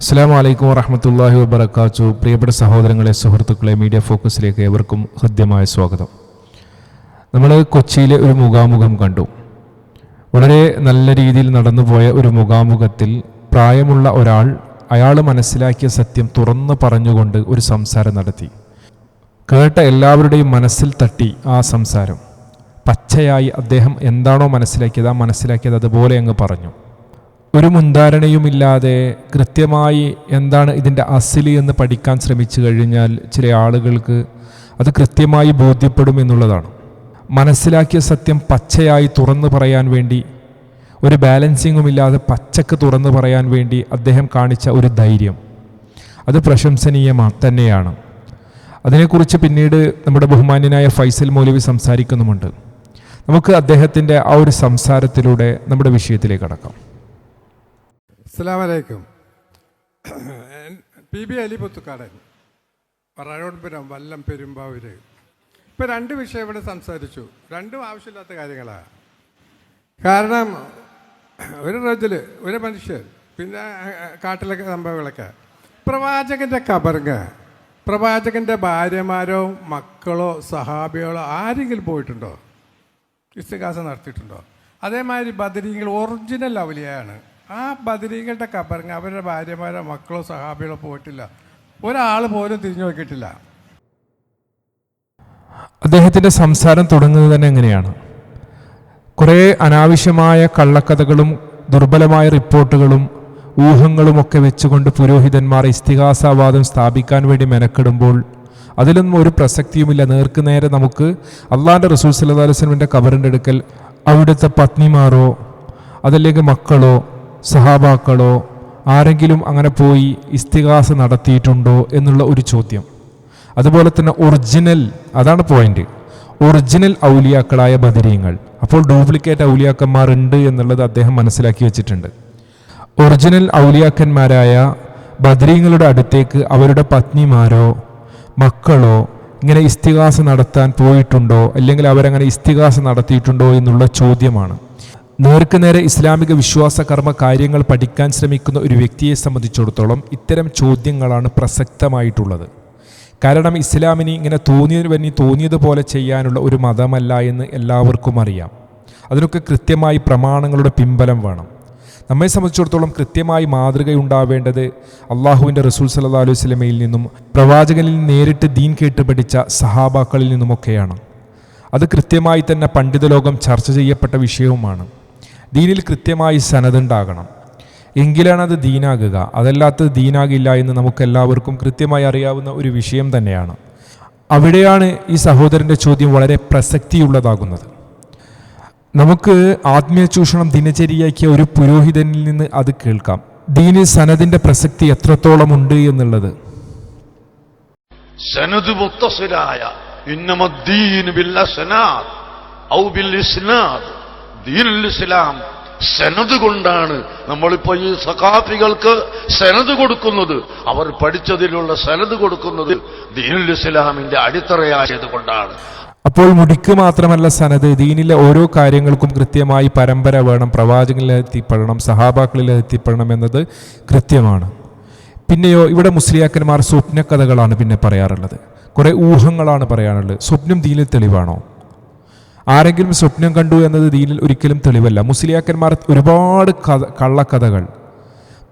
അസ്സാം വലൈക്കും വറഹമത്തല്ലാഹി വബർക്കാച്ചു പ്രിയപ്പെട്ട സഹോദരങ്ങളെ സുഹൃത്തുക്കളെ മീഡിയ ഫോക്കസിലേക്ക് ഏവർക്കും ഹൃദ്യമായ സ്വാഗതം. നമ്മൾ കൊച്ചിയിലെ ഒരു മുഖാമുഖം കണ്ടു. വളരെ നല്ല രീതിയിൽ നടന്നുപോയ ഒരു മുഖാമുഖത്തിൽ പ്രായമുള്ള ഒരാൾ അയാൾ മനസ്സിലാക്കിയ സത്യം തുറന്നു പറഞ്ഞുകൊണ്ട് ഒരു സംസാരം നടത്തി. കേട്ട എല്ലാവരുടെയും മനസ്സിൽ തട്ടി ആ സംസാരം. പച്ചയായി അദ്ദേഹം എന്താണോ മനസ്സിലാക്കിയത് ആ മനസ്സിലാക്കിയത് അതുപോലെ അങ്ങ് പറഞ്ഞു. ഒരു മുൻധാരണയുമില്ലാതെ കൃത്യമായി എന്താണ് ഇതിന്റെ അസിലി എന്ന് പഠിക്കാൻ ശ്രമിച്ചു കഴിഞ്ഞാൽ ചില ആളുകൾക്ക് അത് കൃത്യമായി ബോധ്യപ്പെടും എന്നുള്ളതാണ്. മനസ്സിലാക്കിയ സത്യം പച്ചയായി തുറന്നു പറയാൻ വേണ്ടി ഒരു ബാലൻസിങ്ങും ഇല്ലാതെ പച്ചക്ക് തുറന്നു പറയാൻ വേണ്ടി അദ്ദേഹം കാണിച്ച ഒരു ധൈര്യം. അത് പ്രശംസനീയമാ തന്നെയാണ്. അതിനെക്കുറിച്ച് പിന്നീട് നമ്മുടെ ബഹുമാന്യനായ ഫൈസൽ മൗലവി സംസാരിക്കുന്നുമുണ്ട്. നമുക്ക് അദ്ദേഹത്തിന്റെ ആ ഒരു സംസാരത്തിലൂടെ നമ്മുടെ വിഷയത്തിലേക്ക് കടക്കാം. അസ്സലാമലൈക്കും. P B Ali Puthukkadan Parayonpuram Vallam Perumbavoor. ഇപ്പം രണ്ട് വിഷയം ഇവിടെ സംസാരിച്ചു. രണ്ടും ആവശ്യമില്ലാത്ത കാര്യങ്ങളാണ് കാരണം ഒരു റജൽ ഒരു മനുഷ്യൻ പിന്നെ കാട്ടിലൊക്കെ സംഭവങ്ങളൊക്കെ. പ്രവാചകന്റെ കബർങ്ങ് പ്രവാചകന്റെ ഭാര്യമാരോ മക്കളോ സഹാബികളോ ആരെങ്കിലും പോയിട്ടുണ്ടോ? ഇസ്തികാസം നടത്തിയിട്ടുണ്ടോ? അതേമാതിരി ബദരീങ്ങൾ ഒറിജിനൽ അവലിയാണ് ആ ബദരീകളുടെ കബറിങ് അവരുടെ ഭാര്യമാരോ മക്കളോ സഹാബികളോ പോയിട്ടില്ല. ഒരാൾ പോലും തിരിഞ്ഞു നോക്കിയിട്ടില്ല. അദ്ദേഹത്തിന്റെ സംസാരം തുടങ്ങുന്നത് തന്നെ എങ്ങനെയാണ്? കുറേ അനാവശ്യമായ കള്ളക്കഥകളും ദുർബലമായ റിപ്പോർട്ടുകളും ഊഹങ്ങളുമൊക്കെ വെച്ചുകൊണ്ട് പുരോഹിതന്മാർ ഇസ്തിഹാസവാദം സ്ഥാപിക്കാൻ വേണ്ടി മെനക്കെടുമ്പോൾ അതിലൊന്നും ഒരു പ്രസക്തിയുമില്ല. നേർക്ക് നേരെ നമുക്ക് അള്ളാന്റെ റസൂൽ സല്ലല്ലാഹു അലൈഹി വസല്ലമിന്റെ കബറിന്റെ അടുക്കൽ അവിടുത്തെ പത്നിമാരോ അതല്ലെങ്കിൽ മക്കളോ സഹാബാക്കളോ ആരെങ്കിലും അങ്ങനെ പോയി ഇസ്തിഹാസ നടത്തിയിട്ടുണ്ടോ എന്നുള്ള ഒരു ചോദ്യം. അതുപോലെ തന്നെ ഒറിജിനൽ അതാണ് പോയിന്റ് ഒറിജിനൽ ഔലിയാക്കളായ ബദരീങ്ങൾ. അപ്പോൾ ഡ്യൂപ്ലിക്കേറ്റ് ഔലിയാക്കന്മാരുണ്ട് എന്നുള്ളത് അദ്ദേഹം മനസ്സിലാക്കി വെച്ചിട്ടുണ്ട്. ഒറിജിനൽ ഔലിയാക്കന്മാരായ ബദരീങ്ങളുടെ അടുത്തേക്ക് അവരുടെ പത്നിമാരോ മക്കളോ ഇങ്ങനെ ഇസ്തിഹാസ നടത്താൻ പോയിട്ടുണ്ടോ അല്ലെങ്കിൽ അവരങ്ങനെ ഇസ്തിഹാസ നടത്തിയിട്ടുണ്ടോ എന്നുള്ള ചോദ്യമാണ്. നേർക്ക് നേരെ ഇസ്ലാമിക വിശ്വാസ കർമ്മ കാര്യങ്ങൾ പഠിക്കാൻ ശ്രമിക്കുന്ന ഒരു വ്യക്തിയെ സംബന്ധിച്ചിടത്തോളം ഇത്തരം ചോദ്യങ്ങളാണ് പ്രസക്തമായിട്ടുള്ളത്. കാരണം ഇസ്ലാമിന് ഇങ്ങനെ തോന്നിയതിന് വേണ്ടി തോന്നിയതുപോലെ ചെയ്യാനുള്ള ഒരു മതമല്ല എന്ന് എല്ലാവർക്കും അറിയാം. അതിനൊക്കെ കൃത്യമായി പ്രമാണങ്ങളുടെ പിൻബലം വേണം. നമ്മെ സംബന്ധിച്ചിടത്തോളം കൃത്യമായി മാതൃകയുണ്ടാവേണ്ടത് അള്ളാഹുവിന്റെ റസൂൽ സല്ലാ അലൈഹി സ്വലമയിൽ നിന്നും പ്രവാചകനിൽ നേരിട്ട് ദീൻ കേട്ട് പഠിച്ച സഹാബാക്കളിൽ നിന്നുമൊക്കെയാണ്. അത് കൃത്യമായി തന്നെ പണ്ഡിത ലോകം ചർച്ച ചെയ്യപ്പെട്ട വിഷയവുമാണ്. ദീനിൽ കൃത്യമായി സനതുണ്ടാകണം. എങ്കിലാണ് അത് ദീനാകുക. അതല്ലാത്തത് ദീനാകില്ല എന്ന് നമുക്കെല്ലാവർക്കും കൃത്യമായി അറിയാവുന്ന ഒരു വിഷയം തന്നെയാണ്. അവിടെയാണ് ഈ സഹോദരന്റെ ചോദ്യം വളരെ പ്രസക്തിയുള്ളതാകുന്നത്. നമുക്ക് ആത്മീയ ചൂഷണം ദിനചര്യയാക്കിയ ഒരു പുരോഹിതനിൽ നിന്ന് അത് കേൾക്കാം. ദീന് സനദിന്റെ പ്രസക്തി എത്രത്തോളം ഉണ്ട് എന്നുള്ളത്. സനദ് ഇന്നമദ്ദീൻ ബിൽ അസ്നാദ് ഔ ബിൽ ദീനുൽ ഇസ്ലാം സെനത് കൊണ്ടാണ് നമ്മളിപ്പോ ഈ സഖാഫികൾക്ക് സെനത് കൊടുക്കുന്നത്. അവർ പഠിച്ചതിലുള്ള സെനത് കൊടുക്കുന്നത് ദീനുൽ ഇസ്ലാമിന്റെ അടിത്തറയായത് കൊണ്ടാണ്. അപ്പോൾ മുടിക്ക് മാത്രമല്ല സനത് ദീനിലെ ഓരോ കാര്യങ്ങൾക്കും കൃത്യമായി പരമ്പര വേണം സഹാബാക്കളിൽ എത്തിപ്പെടണം എന്നത് കൃത്യമാണ്. പിന്നെയോ ഇവിടെ മുസ്ലിയാക്കന്മാർ സ്വപ്നകഥകളാണ് പിന്നെ പറയാറുള്ളത്. കുറേ ഊഹങ്ങളാണ് പറയാനുള്ളത്. സ്വപ്നം ദീനിൽ തെളിവാണോ? ആരെങ്കിലും സ്വപ്നം കണ്ടു എന്നത് ദീനിൽ ഒരിക്കലും തെളിവല്ല. മുസ്ലിയാക്കന്മാർ ഒരുപാട് കഥ കള്ളക്കഥകൾ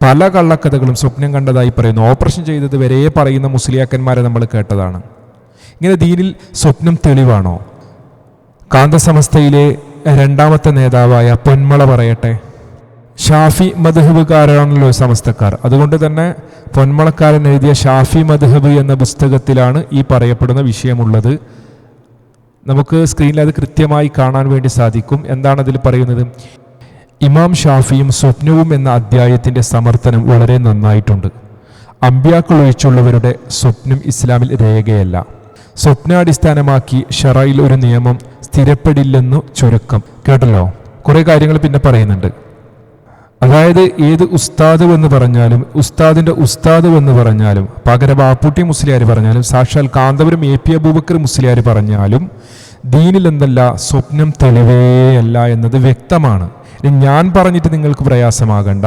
പല കള്ളക്കഥകളും സ്വപ്നം കണ്ടതായി പറയുന്നു. ഓപ്പറേഷൻ ചെയ്തത് വരെ പറയുന്ന മുസ്ലിയാക്കന്മാരെ നമ്മൾ കേട്ടതാണ്. ഇങ്ങനെ ദീനിൽ സ്വപ്നം തെളിവാണോ? കാന്തസമസ്തയിലെ രണ്ടാമത്തെ നേതാവായ പൊന്മള പറയട്ടെ. ഷാഫി മധുഹബുകാരാണല്ലോ സമസ്തക്കാർ. അതുകൊണ്ട് തന്നെ പൊന്മളക്കാരൻ എഴുതിയ ഷാഫി മധുഹബ് എന്ന പുസ്തകത്തിലാണ് ഈ പറയപ്പെടുന്ന വിഷയമുള്ളത്. നമുക്ക് സ്ക്രീനിൽ അത് കൃത്യമായി കാണാൻ വേണ്ടി സാധിക്കും. എന്താണ് അതിൽ പറയുന്നത്? ഇമാം ഷാഫിയും സ്വപ്നവും എന്ന അധ്യായത്തിന്റെ സമർത്ഥനം വളരെ നന്നായിട്ടുണ്ട്. അമ്പ്യാക്കൾ ഒഴിച്ചുള്ളവരുടെ സ്വപ്നം ഇസ്ലാമിൽ രേഖയല്ല. സ്വപ്നാടിസ്ഥാനമാക്കി ഷറയിൽ ഒരു നിയമം സ്ഥിരപ്പെടില്ലെന്നു ചുരുക്കം. കേട്ടല്ലോ? കുറേ കാര്യങ്ങൾ പിന്നെ പറയുന്നുണ്ട്. അതായത് ഏത് ഉസ്താദ് എന്ന് പറഞ്ഞാലും ഉസ്താദിന്റെ ഉസ്താദ് എന്ന് പറഞ്ഞാലും പകരം ബാപ്പുട്ടി മുസ്ലിയാർ പറഞ്ഞാലും സാക്ഷാൽ കാന്തപുരം എ പി അബൂബക്കർ മുസ്ലിയാർ പറഞ്ഞാലും ദീനിൽ എന്തല്ല സ്വപ്നം തെളിവേയല്ല എന്നത് വ്യക്തമാണ്. ഞാൻ പറഞ്ഞിട്ട് നിങ്ങൾക്ക് പ്രയാസമാകണ്ട.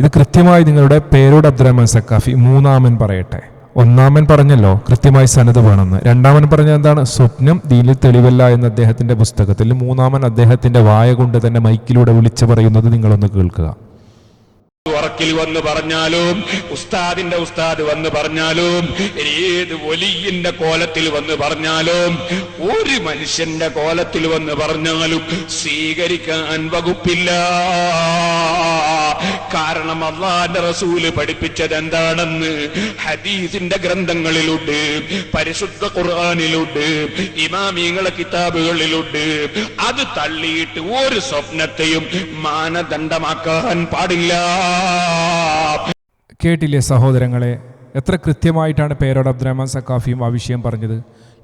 ഇത് കൃത്യമായി നിങ്ങളുടെ പേരോട് അബ്ദുറഹ്മാൻ സക്കാഫി മൂന്നാമൻ പറയട്ടെ. ഒന്നാമൻ പറഞ്ഞല്ലോ കൃത്യമായി സന്നദ്ധ വേണമെന്ന്. രണ്ടാമൻ പറഞ്ഞ എന്താണ്? സ്വപ്നം ദീനിൽ തെളിവല്ല എന്ന അദ്ദേഹത്തിന്റെ പുസ്തകത്തിൽ മൂന്നാമൻ അദ്ദേഹത്തിന്റെ വായ കൊണ്ട് തന്നെ മൈക്കിലൂടെ വിളിച്ചു പറയുന്നത് നിങ്ങളൊന്ന് കേൾക്കുക. ഉറക്കിൽ വന്ന് പറഞ്ഞാലും ഉസ്താദിന്റെ ഉസ്താദ് വന്ന് പറഞ്ഞാലും ഏത് വലിയന്റെ കോലത്തിൽ വന്ന് പറഞ്ഞാലും ഒരു മനുഷ്യന്റെ കോലത്തിൽ വന്ന് പറഞ്ഞാലും സ്വീകരിക്കാൻ വകുപ്പില്ല. കാരണം അള്ളാന്റെ റസൂൽ പഠിപ്പിച്ചത് എന്താണെന്ന് ഹദീസിന്റെ ഗ്രന്ഥങ്ങളിലുണ്ട് പരിശുദ്ധ ഖുർആാനിലുണ്ട് ഇമാമീങ്ങളെ കിതാബുകളിലുണ്ട്. അത് തള്ളിയിട്ട് ഒരു സ്വപ്നത്തെയും മാനദണ്ഡമാക്കാൻ പാടില്ല. കേട്ടില്ലേ സഹോദരങ്ങളെ? എത്ര കൃത്യമായിട്ടാണ് പേരോട് അബ്ദുറഹ്മാൻ സക്കാഫിയും ആ വിഷയം പറഞ്ഞത്?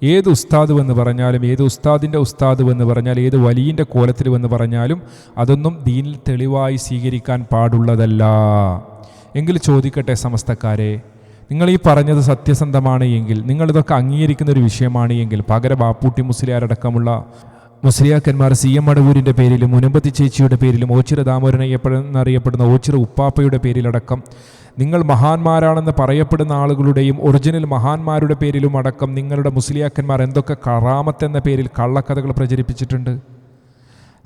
ഏത് ഉസ്താദ് എന്ന് പറഞ്ഞാലും ഏത് ഉസ്താദിന്റെ ഉസ്താദ് എന്ന് പറഞ്ഞാൽ ഏത് വലിയന്റെ കോലത്തിൽ പറഞ്ഞാലും അതൊന്നും ദീനിൽ തെളിവായി സ്വീകരിക്കാൻ പാടുള്ളതല്ല. എങ്കിൽ ചോദിക്കട്ടെ സമസ്തക്കാരെ നിങ്ങൾ ഈ പറഞ്ഞത് സത്യസന്ധമാണ് എങ്കിൽ നിങ്ങളിതൊക്കെ അംഗീകരിക്കുന്ന ഒരു വിഷയമാണ് എങ്കിൽ പകരം ബാപ്പൂട്ടി മുസ്ലിയാരടക്കമുള്ള മുസ്ലിയാക്കന്മാർ സി എം അടവൂരിന്റെ പേരിലും മുനമ്പത്തി ചേച്ചിയുടെ പേരിലും ഓച്ചിറ ദാമോരൻ എന്നറിയപ്പെടുന്ന ഓച്ചിറ ഉപ്പാപ്പയുടെ പേരിലടക്കം. നിങ്ങൾ മഹാന്മാരാണെന്ന് പറയപ്പെടുന്ന ആളുകളുടെയും ഒറിജിനൽ മഹാന്മാരുടെ പേരിലും അടക്കം നിങ്ങളുടെ മുസ്ലിയാക്കന്മാർ എന്തൊക്കെ കറാമത്തെന്ന പേരിൽ കള്ളക്കഥകൾ പ്രചരിപ്പിച്ചിട്ടുണ്ട്?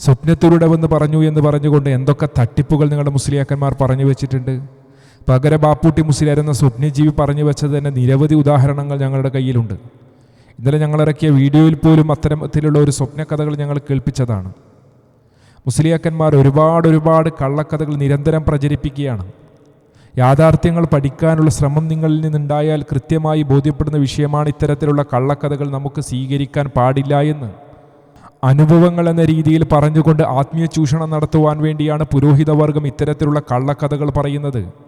സ്വപ്നത്തിലൂടെ വന്ന് പറഞ്ഞു എന്ന് പറഞ്ഞുകൊണ്ട് എന്തൊക്കെ തട്ടിപ്പുകൾ നിങ്ങളുടെ മുസ്ലിയാക്കന്മാർ പറഞ്ഞു വെച്ചിട്ടുണ്ട്? പകര ബാപ്പൂട്ടി മുസ്ലിയാരെന്ന സ്വപ്നജീവി പറഞ്ഞു വെച്ചത് തന്നെ നിരവധി ഉദാഹരണങ്ങൾ ഞങ്ങളുടെ കയ്യിലുണ്ട്. ഇന്നലെ ഞങ്ങൾ ഇറക്കിയ വീഡിയോയിൽ പോലും അത്തരത്തിലുള്ള ഒരു സ്വപ്നകഥകൾ ഞങ്ങൾ കേൾപ്പിച്ചതാണ്. മുസ്ലിയാക്കന്മാർ ഒരുപാട് ഒരുപാട് കള്ളക്കഥകൾ നിരന്തരം പ്രചരിപ്പിക്കുകയാണ്. യാഥാർത്ഥ്യങ്ങൾ പഠിക്കാനുള്ള ശ്രമം നിങ്ങളിൽ നിന്നുണ്ടായാൽ കൃത്യമായി ബോധ്യപ്പെടുന്ന വിഷയമാണ് ഇത്തരത്തിലുള്ള കള്ളക്കഥകൾ നമുക്ക് സ്വീകരിക്കാൻ പാടില്ല എന്ന്. അനുഭവങ്ങൾ എന്ന രീതിയിൽ പറഞ്ഞുകൊണ്ട് ആത്മീയ ചൂഷണം നടത്തുവാൻ വേണ്ടിയാണ് പുരോഹിതവർഗം ഇത്തരത്തിലുള്ള കള്ളക്കഥകൾ പറയുന്നത്.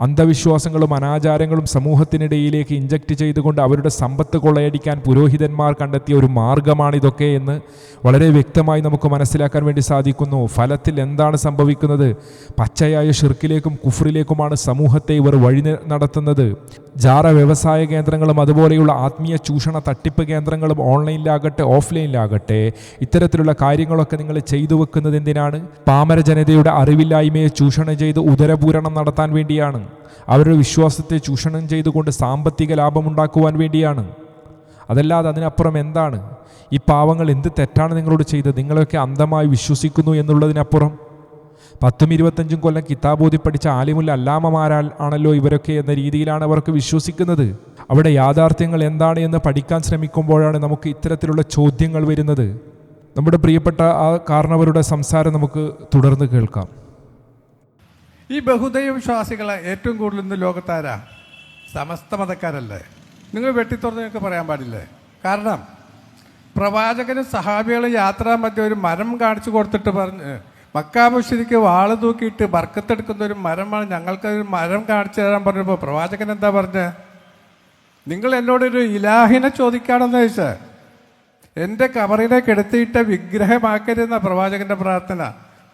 അന്ധവിശ്വാസങ്ങളും അനാചാരങ്ങളും സമൂഹത്തിനിടയിലേക്ക് ഇഞ്ചക്റ്റ് ചെയ്തുകൊണ്ട് അവരുടെ സമ്പത്ത് കൊള്ളയടിക്കാൻ പുരോഹിതന്മാർ കണ്ടെത്തിയ ഒരു മാർഗമാണിതൊക്കെ എന്ന് വളരെ വ്യക്തമായി നമുക്ക് മനസ്സിലാക്കാൻ വേണ്ടി സാധിക്കുന്നു. ഫലത്തിൽ എന്താണ് സംഭവിക്കുന്നത്? പച്ചയായ ഷിർക്കിലേക്കും കുഫറിലേക്കുമാണ് സമൂഹത്തെ ഇവർ വഴി നടത്തുന്നത്. ജാറ വ്യവസായ കേന്ദ്രങ്ങളും അതുപോലെയുള്ള ആത്മീയ ചൂഷണ തട്ടിപ്പ് കേന്ദ്രങ്ങളും ഓൺലൈനിലാകട്ടെ ഓഫ്ലൈനിലാകട്ടെ ഇത്തരത്തിലുള്ള കാര്യങ്ങളൊക്കെ നിങ്ങൾ ചെയ്തു വെക്കുന്നത് എന്തിനാണ്? പാമര ജനതയുടെ അറിവില്ലായ്മയെ ചൂഷണം ചെയ്ത് ഉദരപൂരണം നടത്താൻ വേണ്ടിയാണ്. അവരുടെ വിശ്വാസത്തെ ചൂഷണം ചെയ്തുകൊണ്ട് സാമ്പത്തിക ലാഭമുണ്ടാക്കുവാൻ വേണ്ടിയാണ്. അതല്ലാതെ അതിനപ്പുറം എന്താണ്? ഈ പാവങ്ങൾ എന്ത് തെറ്റാണ് നിങ്ങളോട് ചെയ്തത്? നിങ്ങളൊക്കെ അന്ധമായി വിശ്വസിക്കുന്നു എന്നുള്ളതിനപ്പുറം പത്തും ഇരുപത്തഞ്ചും കൊല്ലം കിതാബോധി പഠിച്ച ആലിമുല്ല അല്ലാമമാരാൽ ആണല്ലോ ഇവരൊക്കെ എന്ന രീതിയിലാണ് അവർക്ക് വിശ്വസിക്കുന്നത്. അവിടെ യാഥാർത്ഥ്യങ്ങൾ എന്താണ് എന്ന് പഠിക്കാൻ ശ്രമിക്കുമ്പോഴാണ് നമുക്ക് ഇത്തരത്തിലുള്ള ചോദ്യങ്ങൾ വരുന്നത്. നമ്മുടെ പ്രിയപ്പെട്ട ആ കാരണവരുടെ സംസാരം നമുക്ക് തുടർന്ന് കേൾക്കാം. ഈ ബഹുദൈവ വിശ്വാസികളെ ഏറ്റവും കൂടുതൽ ഇന്ന് ലോകത്താരാ? സമസ്ത മതക്കാരല്ലേ? നിങ്ങൾ വെട്ടിത്തുറന്ന് നിങ്ങൾക്ക് പറയാൻ പാടില്ലേ? കാരണം പ്രവാചകനും സഹാബികളും യാത്രാ മധ്യ ഒരു മരം കാണിച്ചു കൊടുത്തിട്ട് പറഞ്ഞ് മക്കാമുശ്ശേരിക്ക് വാൾ തൂക്കിയിട്ട് ബർക്കത്തെടുക്കുന്ന ഒരു മരമാണ് ഞങ്ങൾക്ക് ഒരു മരം കാണിച്ചു തരാൻ പറഞ്ഞപ്പോൾ പ്രവാചകൻ എന്താ പറഞ്ഞത് നിങ്ങൾ എന്നോടൊരു ഇലാഹിനെ ചോദിക്കാണെന്ന് ചോദിച്ചാൽ എന്റെ കബറിനെ കെടുത്തിയിട്ട് വിഗ്രഹമാക്കരുതെന്ന പ്രവാചകന്റെ പ്രാർത്ഥന.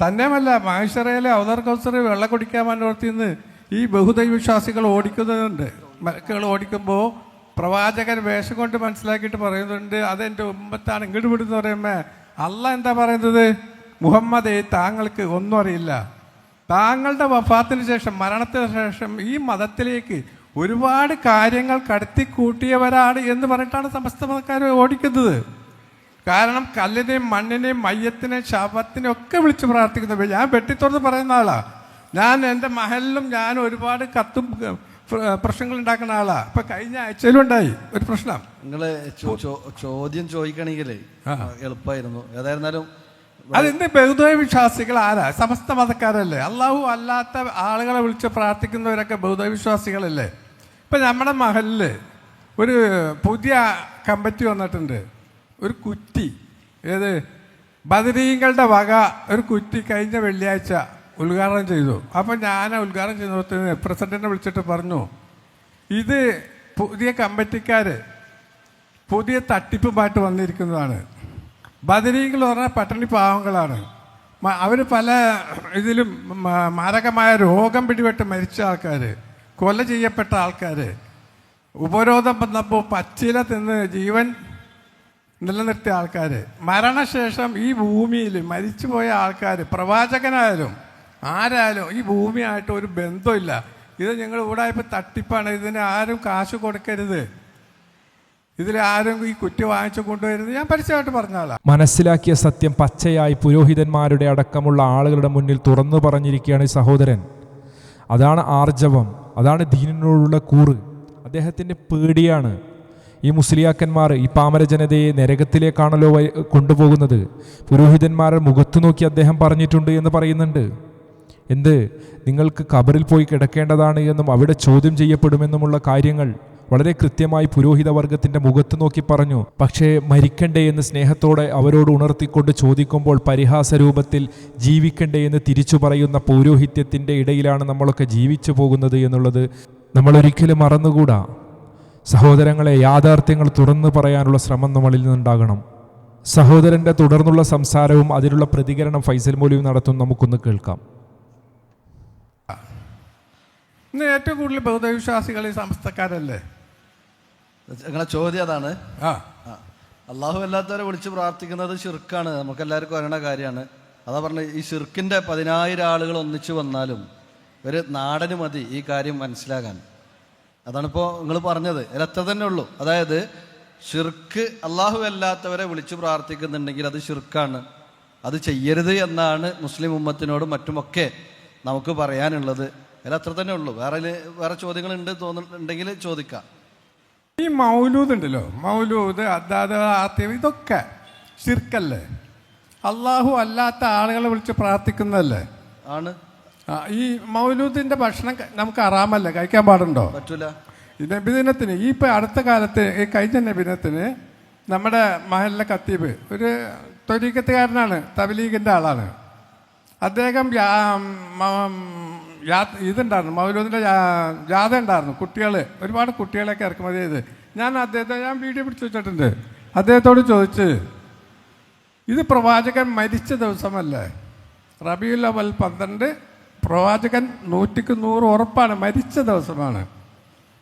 തന്നെയുമല്ല മാഹിഷറയിലെ അവതർ കൗസർ വെള്ളം കുടിക്കാൻ മനോർത്തിന്ന് ഈ ബഹുദൈവ വിശ്വാസികൾ ഓടിക്കുന്നുണ്ട് മരക്കുകൾ ഓടിക്കുമ്പോൾ പ്രവാചകൻ വേഷം കൊണ്ട് മനസ്സിലാക്കിയിട്ട് പറയുന്നുണ്ട് അതെന്റെ ഉമ്മത്താണ് ഇങ്ങോട്ട് വിടുന്ന് പറയുമ്പോൾ അല്ല എന്താ പറയുന്നത്? മുഹമ്മദേ താങ്കൾക്ക് ഒന്നും അറിയില്ല. താങ്കളുടെ വഫാത്തിന് ശേഷം മരണത്തിന് ശേഷം ഈ മതത്തിലേക്ക് ഒരുപാട് കാര്യങ്ങൾ കടത്തി കൂട്ടിയവരാണ് എന്ന് പറഞ്ഞിട്ടാണ് സമസ്ത മതക്കാർ ഓടിക്കുന്നത്. കാരണം കല്ലിനെയും മണ്ണിനെയും മയ്യത്തിനെയും ശവത്തിനെയും ഒക്കെ വിളിച്ച് പ്രാർത്ഥിക്കുന്നത് ഞാൻ വെട്ടിത്തുറന്ന് പറയുന്ന ആളാ. ഞാൻ എന്റെ മഹലിലും ഞാൻ ഒരുപാട് കത്തും പ്രശ്നങ്ങൾ ഉണ്ടാക്കുന്ന ആളാ. ഇപ്പൊ കഴിഞ്ഞ ആഴ്ചയിലും ഉണ്ടായി ഒരു പ്രശ്നം. നിങ്ങൾ ചോദ്യം ചോദിക്കണമെങ്കിൽ എളുപ്പമായിരുന്നു ഏതായിരുന്നാലും അതെന്ത് ബഹുദൈവ വിശ്വാസികൾ ആരാ? സമസ്ത മതക്കാരല്ലേ? അള്ളാഹു അല്ലാത്ത ആളുകളെ വിളിച്ച് പ്രാർത്ഥിക്കുന്നവരൊക്കെ ബഹുദൈവ വിശ്വാസികളല്ലേ? ഇപ്പൊ നമ്മുടെ മഹലിൽ ഒരു പുതിയ കമ്പറ്റി വന്നിട്ടുണ്ട്. ഒരു കുറ്റി ഏത് ബദരീങ്ങളുടെ വക ഒരു കുറ്റി കഴിഞ്ഞ വെള്ളിയാഴ്ച ഉദ്ഘാടനം ചെയ്തു. അപ്പം ഞാൻ ഉദ്ഘാടനം ചെയ്തപ്പോൾ പ്രസിഡന്റിനെ വിളിച്ചിട്ട് പറഞ്ഞു ഇത് പുതിയ കമ്പറ്റിക്കാർ പുതിയ തട്ടിപ്പുമായിട്ട് വന്നിരിക്കുന്നതാണ്. ബദരീകൾ പറഞ്ഞാൽ പട്ടണി പാവങ്ങളാണ്. അവർ പല ഇതിലും മാരകമായ രോഗം പിടിപെട്ട് മരിച്ച ആൾക്കാർ കൊല ചെയ്യപ്പെട്ട ആൾക്കാർ ഉപരോധം വന്നപ്പോൾ പച്ചില തിന്ന് ജീവൻ നിലനിർത്തിയ ആൾക്കാർ മരണശേഷം ഈ ഭൂമിയിൽ മരിച്ചുപോയ ആൾക്കാർ പ്രവാചകനായാലും ആരായാലും ഈ ഭൂമിയായിട്ട് ഒരു ബന്ധമില്ല. ഇത് ഞങ്ങൾ ഇവിടെ ഇപ്പോൾ തട്ടിപ്പാണ്. ഇതിന് ആരും കാശ് കൊടുക്കരുത്. ഇതിൽ ആരും ഈ കുറ്റി വാങ്ങിച്ചു കൊണ്ടുവരുന്നത് ഞാൻ പരസ്യമായിട്ട് പറഞ്ഞാലാണ് മനസ്സിലാക്കിയ സത്യം പച്ചയായി പുരോഹിതന്മാരുടെ അടക്കമുള്ള ആളുകളുടെ മുന്നിൽ തുറന്നു പറഞ്ഞിരിക്കുകയാണ് ഈ സഹോദരൻ. അതാണ് ആർജവം അതാണ് ദീനിനോടുള്ള കൂറ്. അദ്ദേഹത്തിന്റെ പേടിയാണ് ഈ മുസ്ലിയാക്കന്മാർ ഈ പാമര ജനതയെ നരകത്തിലേക്കാണല്ലോ കൊണ്ടുപോകുന്നത്. പുരോഹിതന്മാരുടെ മുഖത്ത് നോക്കി അദ്ദേഹം പറഞ്ഞിട്ടുണ്ട് എന്ന് പറയുന്നുണ്ട്. എന്ത്? നിങ്ങൾക്ക് കബറിൽ പോയി കിടക്കേണ്ടതാണ് എന്നും അവിടെ ചോദ്യം ചെയ്യപ്പെടുമെന്നുമുള്ള കാര്യങ്ങൾ വളരെ കൃത്യമായി പുരോഹിത വർഗത്തിന്റെ മുഖത്ത് നോക്കി പറഞ്ഞു പക്ഷേ മരിക്കണ്ടേ എന്ന് സ്നേഹത്തോടെ അവരോട് ഉണർത്തിക്കൊണ്ട് ചോദിക്കുമ്പോൾ പരിഹാസ രൂപത്തിൽ ജീവിക്കണ്ടേ എന്ന് തിരിച്ചു പറയുന്ന പൗരോഹിത്യത്തിന്റെ ഇടയിലാണ് നമ്മളൊക്കെ ജീവിച്ചു പോകുന്നത് എന്നുള്ളത് നമ്മൾ ഒരിക്കലും മറന്നുകൂടാ. സഹോദരങ്ങളെ യാഥാർത്ഥ്യങ്ങൾ തുറന്നു പറയാനുള്ള ശ്രമം നമ്മളിൽ നിന്നുണ്ടാകണം. സഹോദരന്റെ തുടർന്നുള്ള സംസാരവും അതിനുള്ള പ്രതികരണം ഫൈസൽ മൗലവി നടത്തും നമുക്കൊന്ന് കേൾക്കാം. ഇന്ന് ഏറ്റവും കൂടുതൽ ബൗദ്ധവിശ്വാസികൾ ഈ സമസ്തക്കാരല്ലേ? നിങ്ങളെ ചോദ്യം അതാണ്. ആ. അള്ളാഹു അല്ലാത്തവരെ വിളിച്ച് പ്രാർത്ഥിക്കുന്നത് ഷിർക്കാണ് നമുക്ക് എല്ലാവർക്കും അറിയണ കാര്യമാണ്. അതാ പറഞ്ഞത് ഈ ഷിർക്കിന്റെ പതിനായിരം ആളുകൾ ഒന്നിച്ചു വന്നാലും ഒരു നാടന് മതി ഈ കാര്യം മനസ്സിലാകാൻ. അതാണിപ്പോൾ നിങ്ങൾ പറഞ്ഞത്. അതിലത്ര തന്നെ ഉള്ളൂ. അതായത് ഷിർക്ക് അള്ളാഹു അല്ലാത്തവരെ വിളിച്ചു പ്രാർത്ഥിക്കുന്നുണ്ടെങ്കിൽ അത് ഷിർക്കാണ് അത് ചെയ്യരുത് എന്നാണ് മുസ്ലിം ഉമ്മത്തിനോടും മറ്റുമൊക്കെ നമുക്ക് പറയാനുള്ളത്. അതിലത്ര തന്നെ ഉള്ളൂ. വേറെ വേറെ ചോദ്യങ്ങളുണ്ട് തോന്നുന്നുണ്ടെങ്കിൽ ചോദിക്കാം. ഈ മൗലൂദ് ഉണ്ടല്ലോ. മൗലൂദ് അദ്ദാദ് ആത്യം ഇതൊക്കെ ശിർക്കല്ലേ? അള്ളാഹു അല്ലാത്ത ആളുകളെ വിളിച്ച് പ്രാർത്ഥിക്കുന്നതല്ലേ? ആണ്. ഈ മൗലൂദിന്റെ ഭക്ഷണം നമുക്ക് അറാമല്ലേ കഴിക്കാൻ പാടുണ്ടോ? പറ്റൂല. നബിദിനത്തിന് ഈ ഇപ്പം അടുത്ത കാലത്ത് ഈ കഴിഞ്ഞ നബിദിനത്തിന് നമ്മുടെ മഹലിലെ കത്തീബ് ഒരു തൊരീക്കത്തുകാരനാണ് തബലീഗിന്റെ ആളാണ്. അദ്ദേഹം ഇതുണ്ടായിരുന്നു മൗലൂദിന്റെ ജാഥ ഉണ്ടായിരുന്നു. കുട്ടികൾ ഒരുപാട് കുട്ടികളെയൊക്കെ ഇറക്കുമതി ചെയ്ത്. ഞാൻ അദ്ദേഹത്തെ ഞാൻ വീഡിയോ പിടിച്ച് വെച്ചിട്ടുണ്ട്. അദ്ദേഹത്തോട് ചോദിച്ച് ഇത് പ്രവാചകൻ മരിച്ച ദിവസമല്ലേ. റബിയുൽ അവൽ പന്ത്രണ്ട് പ്രവാചകൻ നൂറ്റിക്ക് നൂറ് ഉറപ്പാണ് മരിച്ച ദിവസമാണ്.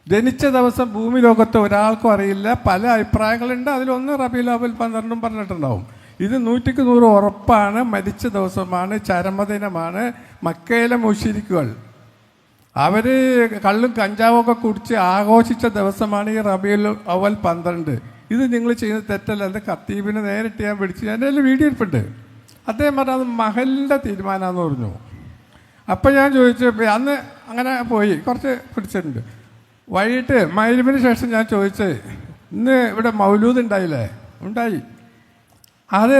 ജനിച്ച ദിവസം ഭൂമി ലോകത്ത് ഒരാൾക്കും അറിയില്ല. പല അഭിപ്രായങ്ങളുണ്ട്. അതിലൊന്ന് റബിയുൽ അവൽ പന്ത്രണ്ടും പറഞ്ഞിട്ടുണ്ടാവും. ഇത് നൂറ്റിക്ക് നൂറ് ഉറപ്പാണ് മരിച്ച ദിവസമാണ് ചരമദിനമാണ്. മക്കയിലെ മുഷിരിക്കുകൾ അവർ കള്ളും കഞ്ചാവും ഒക്കെ കുടിച്ച് ആഘോഷിച്ച ദിവസമാണ് ഈ റബിയുൽ അവൽ പന്ത്രണ്ട്. ഇത് നിങ്ങൾ ചെയ്യുന്ന തെറ്റല്ല. എന്റെ കത്തീബിനെ നേരിട്ട് ഞാൻ പിടിച്ച് എന്റെ അതിൽ വീഡിയോ ഇരിപ്പുണ്ട് അദ്ദേഹം പറഞ്ഞു അത് മഹലിന്റെ തീരുമാനമാണെന്ന് പറഞ്ഞു. അപ്പം ഞാൻ ചോദിച്ചു അന്ന് അങ്ങനെ പോയി. കുറച്ച് പിടിച്ചിട്ടുണ്ട്. വൈകിട്ട് മൈലിമിന് ശേഷം ഞാൻ ചോദിച്ചേ ഇന്ന് ഇവിടെ മൗലൂദ് ഉണ്ടായില്ലേ? ഉണ്ടായി. അത്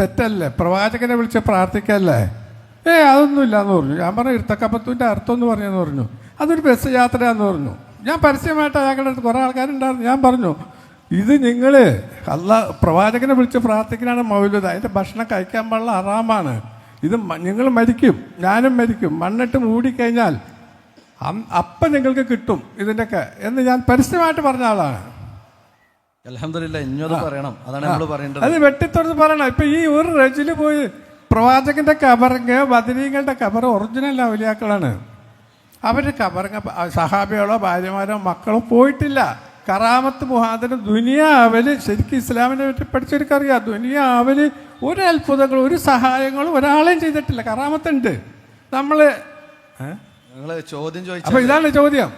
തെറ്റല്ലേ? പ്രവാചകനെ വിളിച്ച് പ്രാർത്ഥിക്കല്ലേ? ഏ അതൊന്നുമില്ല എന്ന് പറഞ്ഞു. ഞാൻ പറഞ്ഞു ഇരുത്തക്കപ്പത്തൂന്റെ അർത്ഥം എന്ന് പറഞ്ഞെന്ന് പറഞ്ഞു. അതൊരു ബസ് യാത്രയാന്ന് പറഞ്ഞു. ഞാൻ പരസ്യമായിട്ട് അയാളുടെ അടുത്ത് കുറേ ആൾക്കാരുണ്ടായിരുന്നു. ഞാൻ പറഞ്ഞു ഇത് നിങ്ങൾ അല്ല പ്രവാചകനെ വിളിച്ച് പ്രാർത്ഥിക്കാനാണ് മൗലൂദ്. അതിന്റെ ഭക്ഷണം കഴിക്കാൻ പാടുള്ള അറാമാണ് ഇത് നിങ്ങൾ മരിക്കും. ഞാനും മരിക്കും. മണ്ണിട്ട് മൂടിക്കഴിഞ്ഞാൽ അപ്പം നിങ്ങൾക്ക് കിട്ടും ഇതിന്റെയൊക്കെ എന്ന് ഞാൻ പരസ്യമായിട്ട് പറഞ്ഞ ആളാണ്. അലഹമില്ല ഇഞ്ഞത് പറയണം. അതാണ് നമ്മൾ പറയേണ്ടത്. അത് വെട്ടിത്തുറന്ന് പറയണം. ഇപ്പൊ ഈ ഒരു റജിൽ പോയി പ്രവാചകന്റെ കബറങ്ങ് ബദരീങ്ങളുടെ കബർ ഒറിജിനൽ അവലിയാക്കളാണ് അവരുടെ കബറങ്ങ സഹാബികളോ ഭാര്യമാരോ മക്കളോ പോയിട്ടില്ല. കറാമത്ത് മുഹാദന് ദുനിയാവൽ ശരിക്കും ഇസ്ലാമിനെ പറ്റി പഠിച്ചവർക്കറിയാം. ദുനിയാവൽ ഒരു അത്ഭുതങ്ങളും ഒരു സഹായങ്ങളും ഒരാളെയും ചെയ്തിട്ടില്ല. കറാമത്തുണ്ട്. നമ്മൾ ചോദ്യം ചോദിച്ചു അപ്പൊ ഇതാണ് ചോദ്യം.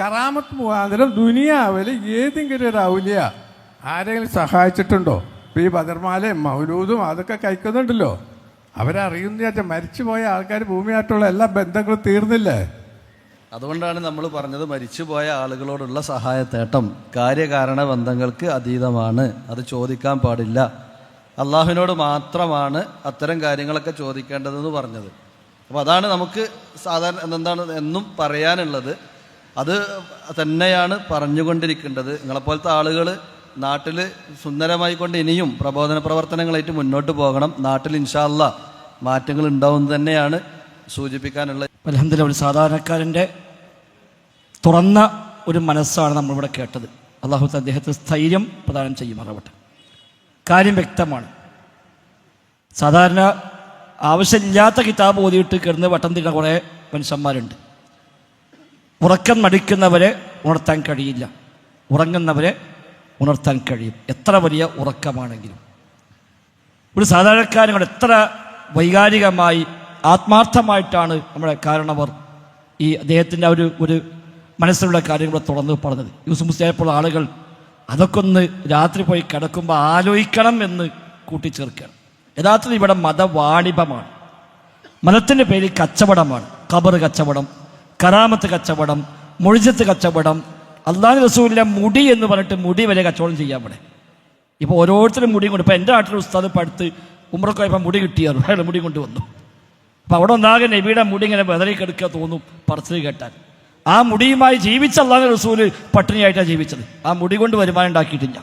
കറാമത്ത് മുഖാന്തരം ദുനിയാവൽ ഏതെങ്കിലും ഒരു ഔലിയ ആരെങ്കിലും സഹായിച്ചിട്ടുണ്ടോ? ഇപ്പം ഈ ബദർമാലയും മൗലൂദും അതൊക്കെ കഴിക്കുന്നുണ്ടല്ലോ. അവരറിയുന്ന വെച്ചാൽ മരിച്ചുപോയ ആൾക്കാർ ഭൂമിയായിട്ടുള്ള എല്ലാ ബന്ധങ്ങളും തീർന്നില്ലേ? അതുകൊണ്ടാണ് നമ്മൾ പറഞ്ഞത് മരിച്ചുപോയ ആളുകളോടുള്ള സഹായത്തേട്ടം കാര്യകാരണ ബന്ധങ്ങൾക്ക് അതീതമാണ്. അത് ചോദിക്കാൻ പാടില്ല. അള്ളാഹുവിനോട് മാത്രമാണ് അത്തരം കാര്യങ്ങളൊക്കെ ചോദിക്കേണ്ടതെന്ന് പറഞ്ഞത്. അപ്പോൾ അതാണ് നമുക്ക് സാധാരണ എന്താണ് എന്നും പറയാനുള്ളത്. അത് തന്നെയാണ് പറഞ്ഞുകൊണ്ടിരിക്കേണ്ടത്. നിങ്ങളെപ്പോലത്തെ ആളുകൾ നാട്ടിൽ സുന്ദരമായി കൊണ്ട് ഇനിയും പ്രബോധന പ്രവർത്തനങ്ങളായിട്ട് മുന്നോട്ട് പോകണം. നാട്ടിൽ ഇൻഷാല്ല മാറ്റങ്ങൾ ഉണ്ടാവും തന്നെയാണ് സൂചിപ്പിക്കാനുള്ളത് അലഹമില്ല ഒരു സാധാരണക്കാരന്റെ തുറന്ന ഒരു മനസ്സാണ് നമ്മളിവിടെ കേട്ടത്. അള്ളാഹു അദ്ദേഹത്തിന് സ്ഥൈര്യം പ്രദാനം ചെയ്യുമാറാവട്ടെ. കാര്യം വ്യക്തമാണ്. സാധാരണ ആവശ്യമില്ലാത്ത കിതാബ് ഓതിയിട്ട് കിടന്ന് വട്ടം തിരിഞ്ഞ കുറേ മനുഷ്യന്മാരുണ്ട്. ഉറക്കം നടിക്കുന്നവരെ ഉണർത്താൻ കഴിയില്ല. ഉറങ്ങുന്നവരെ ഉണർത്താൻ കഴിയും. എത്ര വലിയ ഉറക്കമാണെങ്കിലും. ഒരു സാധാരണക്കാരൻ കൊണ്ട് എത്ര വൈകാരികമായി ആത്മാർത്ഥമായിട്ടാണ് നമ്മുടെ കാരണവർ ഈ അദ്ദേഹത്തിന്റെ ഒരു ഒരു മനസ്സിലുള്ള കാര്യങ്ങൾ തുറന്ന് പറഞ്ഞത്. യൂസുഫ് മുസ്ലിയായപ്പോൾ ആളുകൾ അതൊക്കെ ഒന്ന് രാത്രി പോയി കിടക്കുമ്പോൾ ആലോചിക്കണം എന്ന് കൂട്ടിച്ചേർക്കുകയാണ്. യഥാർത്ഥത്തിൽ ഇവിടെ മതവാണിഭമാണ്. മതത്തിന്റെ പേരിൽ കച്ചവടമാണ്. കബറ് കച്ചവടം കറാമത്ത് കച്ചവടം മൊഴിജത്ത് കച്ചവടം അള്ളാഹു റസൂലിന്റെ മുടി എന്ന് പറഞ്ഞിട്ട് മുടി വരെ കച്ചവടം ചെയ്യാം ഇവിടെ. ഇപ്പോൾ ഓരോരുത്തരും മുടി കൊണ്ട് ഇപ്പോൾ എന്റെ നാട്ടിൽ ഉസ്താദ് ഇപ്പോൾ അടുത്ത് ഉമ്രക്ക് മുടി കിട്ടിയായിരുന്നു അയാൾ മുടി കൊണ്ടുവന്നു അപ്പോൾ അവിടെ ഒന്നാകെ നബിയുടെ മുടി ഇങ്ങനെ വെതറി കിടക്കുക തോന്നും പറച്ചിൽ കേട്ടാൽ. ആ മുടിയുമായി ജീവിച്ച അള്ളാഹു റസൂൽ പട്ടിണിയായിട്ടാണ് ജീവിച്ചത്. ആ മുടി കൊണ്ട് വരുമാനം ഉണ്ടാക്കിയിട്ടില്ല.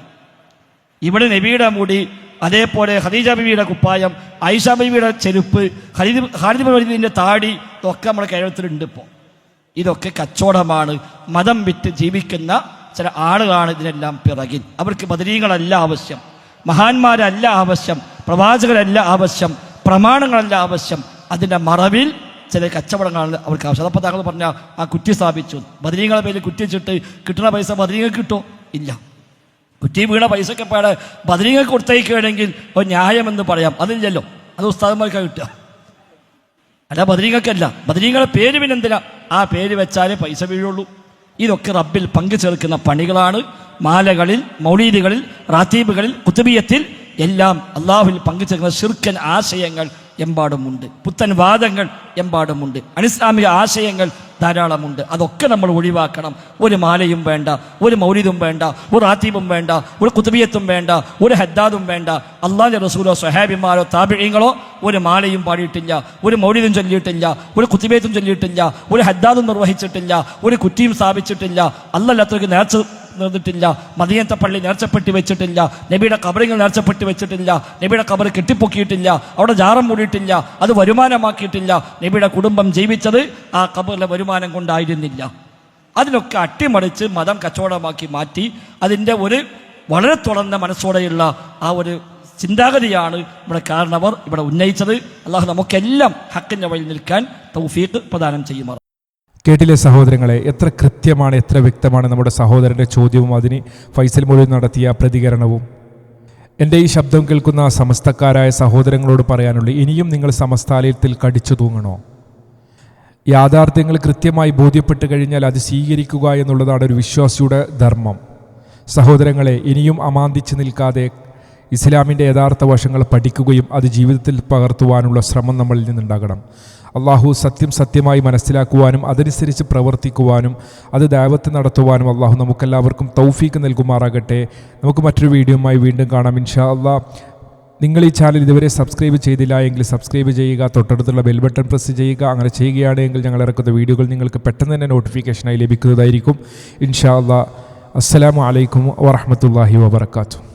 ഇവിടെ നബിയുടെ മുടി അതേപോലെ ഖദീജ ബിബിയുടെ കുപ്പായം ഐഷ ബിബിയുടെ ചെരുപ്പ് ഖലീദ് ഖാലിദ് ബിബിന്റെ താടി ഒക്കെ നമ്മുടെ കേരളത്തിലുണ്ട് ഇപ്പോൾ ഇതൊക്കെ കച്ചവടമാണ്. മതം വിറ്റ് ജീവിക്കുന്ന ചില ആളുകളാണ് ഇതിനെല്ലാം പിറകിൽ. അവർക്ക് ബദരീകളല്ല ആവശ്യം. മഹാന്മാരല്ല ആവശ്യം. പ്രവാചകരല്ല ആവശ്യം. പ്രമാണങ്ങളല്ല ആവശ്യം. അതിന്റെ മറവിൽ ചില കച്ചവടങ്ങളാണ് അവർക്ക് ആവശ്യം. അതപ്പോൾ താങ്കൾ പറഞ്ഞ ആ കുറ്റി സ്ഥാപിച്ചു. ബദരീങ്ങളെ പേരിൽ കുറ്റി വെച്ചിട്ട് കിട്ടുന്ന പൈസ ബദരീങ്ങൾക്ക് കിട്ടോ ഇല്ല. കുറ്റി വീണ പൈസയൊക്കെ പാടെ ബദരീങ്ങൾക്ക് കൊടുത്തേക്കുകയാണെങ്കിൽ ഒരു ന്യായമെന്ന് പറയാം. അതില്ലല്ലോ. അത് ഉസ്താദന്മാർക്ക് കിട്ടുക. അല്ല ബദരീങ്ങൾക്കല്ല ബദരീങ്ങളെ പേര് പിന്നെ എന്തിനാ ആ പേര് വെച്ചാലേ പൈസ വീഴുള്ളൂ. ഇതൊക്കെ റബ്ബിൽ പങ്കു ചേർക്കുന്ന പണികളാണ്. മാലകളിൽ മൗലീദുകളിൽ റാത്തീബുകളിൽ കുത്തുബിയത്തിൽ എല്ലാം അള്ളാഹുവിൽ പങ്കുചേർക്കുന്ന ശിർക്കൻ ആശയങ്ങൾ എമ്പാടുമുണ്ട്. പുത്തൻ വാദങ്ങൾ എമ്പാടുമുണ്ട്. അനിസ്ലാമിക ആശയങ്ങൾ ധാരാളമുണ്ട്. അതൊക്കെ നമ്മൾ ഒഴിവാക്കണം. ഒരു മാലയും വേണ്ട ഒരു മൗലിദും വേണ്ട ഒരു റാത്തീബും വേണ്ട ഒരു കുത്തുബിയത്തും വേണ്ട ഒരു ഹദ്ദാദും വേണ്ട. അള്ളാഹിന്റെ റസൂലോ സ്വഹാബിമാരോ താബിഴീങ്ങളോ ഒരു മാലയും പാടിയിട്ടില്ല ഒരു മൗലിദും ചൊല്ലിയിട്ടില്ല ഒരു കുത്തുബിയത്തും ചൊല്ലിയിട്ടില്ല ഒരു ഹദ്ദാദും നിർവഹിച്ചിട്ടില്ല ഒരു കുറ്റിയും സ്ഥാപിച്ചിട്ടില്ല. അല്ലല്ലാത്തവർക്ക് നേർച്ച നിർന്നിട്ടില്ല മദീനത്തെ പള്ളി നേർച്ചപ്പെട്ടി വെച്ചിട്ടില്ല. നബിയുടെ കബറിങ്ങൾ നേർച്ചപ്പെട്ടി വെച്ചിട്ടില്ല. നബിയുടെ കബർ കെട്ടിപ്പൊക്കിയിട്ടില്ല. അവിടെ ജാറം മൂടിയിട്ടില്ല. അത് വരുമാനമാക്കിയിട്ടില്ല. നബിയുടെ കുടുംബം ജീവിച്ചത് ആ കബറിലെ വരുമാനം കൊണ്ടായിരുന്നില്ല. അതിനൊക്കെ അട്ടിമറിച്ച് മതം കച്ചവടമാക്കി മാറ്റി അതിന്റെ ഒരു വളരെ തുറന്ന മനസ്സോടെയുള്ള ആ ഒരു ചിന്താഗതിയാണ് ഇവിടെ കാരണവർ ഇവിടെ ഉന്നയിച്ചത്. അള്ളാഹു നമുക്കെല്ലാം ഹക്കിന്റെ വഴി നിൽക്കാൻ തൗഫീഖ് പ്രദാനം ചെയ്യുമാറ് കേട്ടില്ലേ സഹോദരങ്ങളെ? എത്ര കൃത്യമാണ് എത്ര വ്യക്തമാണ് നമ്മുടെ സഹോദരന്റെ ചോദ്യവും അതിന് ഫൈസൽ മൊഴി നടത്തിയ പ്രതികരണവും. എന്റെ ഈ ശബ്ദം കേൾക്കുന്ന സമസ്തക്കാരായ സഹോദരങ്ങളോട് പറയാനുള്ളൂ ഇനിയും നിങ്ങൾ സമസ്താലയത്തിൽ കടിച്ചു തൂങ്ങണോ? യാഥാർത്ഥ്യങ്ങൾ കൃത്യമായി ബോധ്യപ്പെട്ട് കഴിഞ്ഞാൽ അത് സ്വീകരിക്കുക എന്നുള്ളതാണ് ഒരു വിശ്വാസിയുടെ ധർമ്മം. സഹോദരങ്ങളെ ഇനിയും അമാന്തിച്ച് നിൽക്കാതെ ഇസ്ലാമിന്റെ യഥാർത്ഥ വശങ്ങൾ പഠിക്കുകയും അത് ജീവിതത്തിൽ പകർത്തുവാനുള്ള ശ്രമം നമ്മളിൽ നിന്നുണ്ടാകണം. അള്ളാഹു സത്യം സത്യമായി മനസ്സിലാക്കുവാനും അതനുസരിച്ച് പ്രവർത്തിക്കുവാനും അത് ദൈവത്തെ നടത്തുവാനും അള്ളാഹു നമുക്കെല്ലാവർക്കും തൗഫീക്ക് നൽകുമാറാകട്ടെ. നമുക്ക് മറ്റൊരു വീഡിയോയുമായി വീണ്ടും കാണാം. ഇൻഷാ അള്ളാഹ് നിങ്ങൾ ഈ ചാനൽ ഇതുവരെ സബ്സ്ക്രൈബ് ചെയ്തില്ല എങ്കിൽ സബ്സ്ക്രൈബ് ചെയ്യുക തൊട്ടടുത്തുള്ള ബെൽ ബട്ടൺ പ്രസ് ചെയ്യുക. അങ്ങനെ ചെയ്യുകയാണെങ്കിൽ ഞങ്ങൾ ഇറക്കുന്ന വീഡിയോകൾ നിങ്ങൾക്ക് പെട്ടെന്ന് തന്നെ നോട്ടിഫിക്കേഷനായി ലഭിക്കുന്നതായിരിക്കും. ഇൻഷാ അള്ളാഹ് അസ്സലാമു അലൈക്കും വറഹമത്തല്ലാഹി വബർക്കാത്തു